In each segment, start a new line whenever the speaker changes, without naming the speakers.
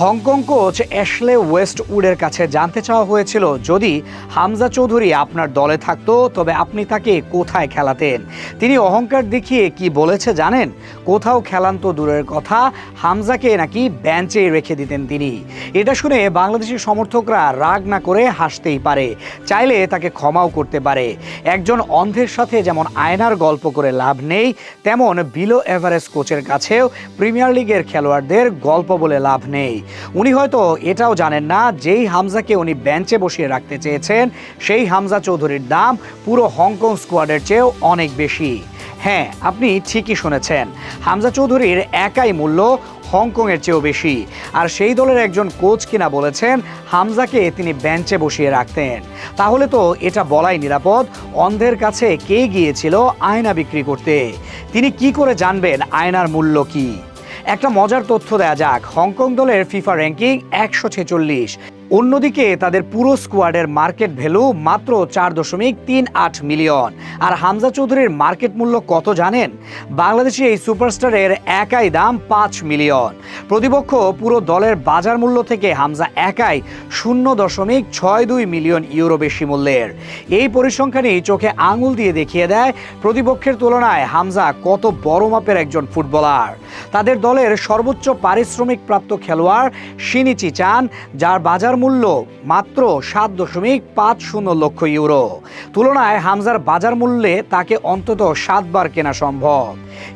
Hong Kong coach Ashley ওয়েস্ট উডের কাছে জানতে চাওয়া হয়েছিল যদি হামজা চৌধুরী আপনার দলে থাকতো, তবে আপনি তাকে কোথায় খেলাতেন? তিনি অহংকার দেখিয়ে কি বলেছে জানেন? কোথাও খেলান তো দূরের কথা, হামজাকে নাকি বেঞ্চে রেখে দিতেন তিনি। এটা শুনে বাংলাদেশি সমর্থকরা রাগ না করে হাসতেই পারে। চাইলে তাকে ক্ষমাও করতে পারে। একজন অন্ধের সাথে যেমন আয়নার গল্প করে লাভ নেই, তেমন বিলো এভারেস্ট কোচের কাছেও প্রিমিয়ার লিগের খেলোয়াড়দের গল্প বলে লাভ নেই। উনি হয়তো এটাও জানেন না, যেই হামজাকে উনি বেঞ্চে বসিয়ে রাখতে চেয়েছেন, সেই হামজা চৌধুরীর দাম পুরো হংকং স্কোয়াডের চেয়েও অনেক বেশি। হ্যাঁ আপনি ঠিকই শুনেছেন, হামজা চৌধুরীর একাই মূল্য হংকংয়ের চেয়েও বেশি। আর সেই দলের একজন কোচ কিনা বলেছেন, হামজাকে তিনি বেঞ্চে বসিয়ে রাখতেন। তাহলে তো এটা বলাই নিরাপদ, অন্ধের কাছে কে গিয়েছিল আয়না বিক্রি করতে? তিনি কি করে জানবেন আয়নার মূল্য কি? একটা মজার তথ্য দেয়া যাক। হংকং দলের ফিফা র্যাঙ্কিং একশো ছেচল্লিশ। অন্যদিকে তাদের পুরো স্কোয়াডের মার্কেট ভ্যালু মাত্র চার দশমিক তিন আট মিলিয়ন। আর হামজা চৌধুরীর মার্কেট মূল্য কত জানেন? বাংলাদেশি এই সুপারস্টারের একাই দাম পাঁচ মিলিয়ন। প্রতিপক্ষ পুরো দলের বাজার মূল্য থেকে হামজা একাই শূন্য দশমিক ছয় দুই মিলিয়ন ইউরো বেশি মূল্যের। এই পরিসংখ্যানই চোখে আঙুল দিয়ে দেখিয়ে দেয়, প্রতিপক্ষের তুলনায় হামজা কত বড় মাপের একজন ফুটবলার। তাদের দলের সর্বোচ্চ পারিশ্রমিক প্রাপ্ত খেলোয়াড় শিনিচি চান, যার বাজার মূল্য মাত্র সাত দশমিক পাঁচ শূন্য লক্ষ ইউরো। তুলনায় হামজার বাজার মূল্যে তাকে অন্তত সাতবার কেনা সম্ভব।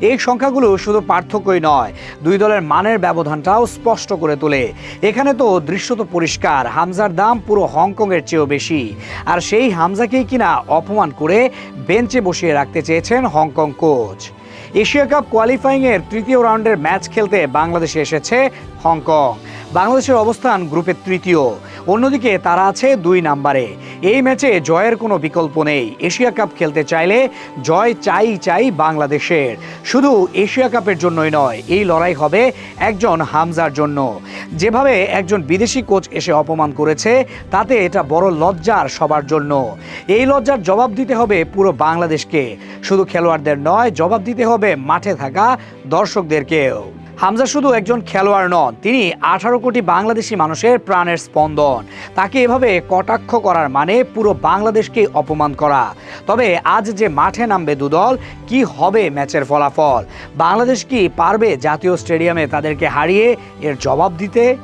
এই সংখ্যাগুলো শুধু পার্থক্যই নয়, দুই দলের মানের ব্যবধানটাও স্পষ্ট করে তোলে। এখানে তো দৃশ্যত পরিষ্কার, হামজার দাম পুরো হংকংয়ের চেয়েও বেশি। আর সেই হামজাকেই কিনা অপমান করে বেঞ্চে বসিয়ে রাখতে চেয়েছেন হংকং কোচ। এশিয়া কাপ কোয়ালিফাইংয়ের তৃতীয় রাউন্ডের ম্যাচ খেলতে বাংলাদেশে এসেছে হংকং। বাংলাদেশের অবস্থান গ্রুপের তৃতীয়। অন্যদিকে তারা আছে দুই নাম্বারে। এই ম্যাচে জয়ের কোনো বিকল্প নেই। এশিয়া কাপ খেলতে চাইলে জয় চাই চাই বাংলাদেশের। শুধু এশিয়া কাপের জন্যই নয়, এই লড়াই হবে একজন হামজার জন্য। যেভাবে একজন বিদেশি কোচ এসে অপমান করেছে, তাতে এটা বড় লজ্জার সবার জন্য। এই লজ্জার জবাব দিতে হবে পুরো বাংলাদেশকে। শুধু খেলোয়াড়দের নয়, জবাব দিতে হবে মাঠে থাকা দর্শকদেরকেও। হামজা শুধু একজন খেলোয়াড় নন, তিনি আঠারো কোটি বাংলাদেশি মানুষের প্রাণের স্পন্দন। তাকে এভাবে কটাক্ষ করার মানে পুরো বাংলাদেশকে অপমান করা। তবে আজ যে মাঠে নামবে দুদল, কি হবে ম্যাচের ফলাফল? বাংলাদেশ কি পারবে জাতীয় স্টেডিয়ামে তাদেরকে হারিয়ে এর জবাব দিতে?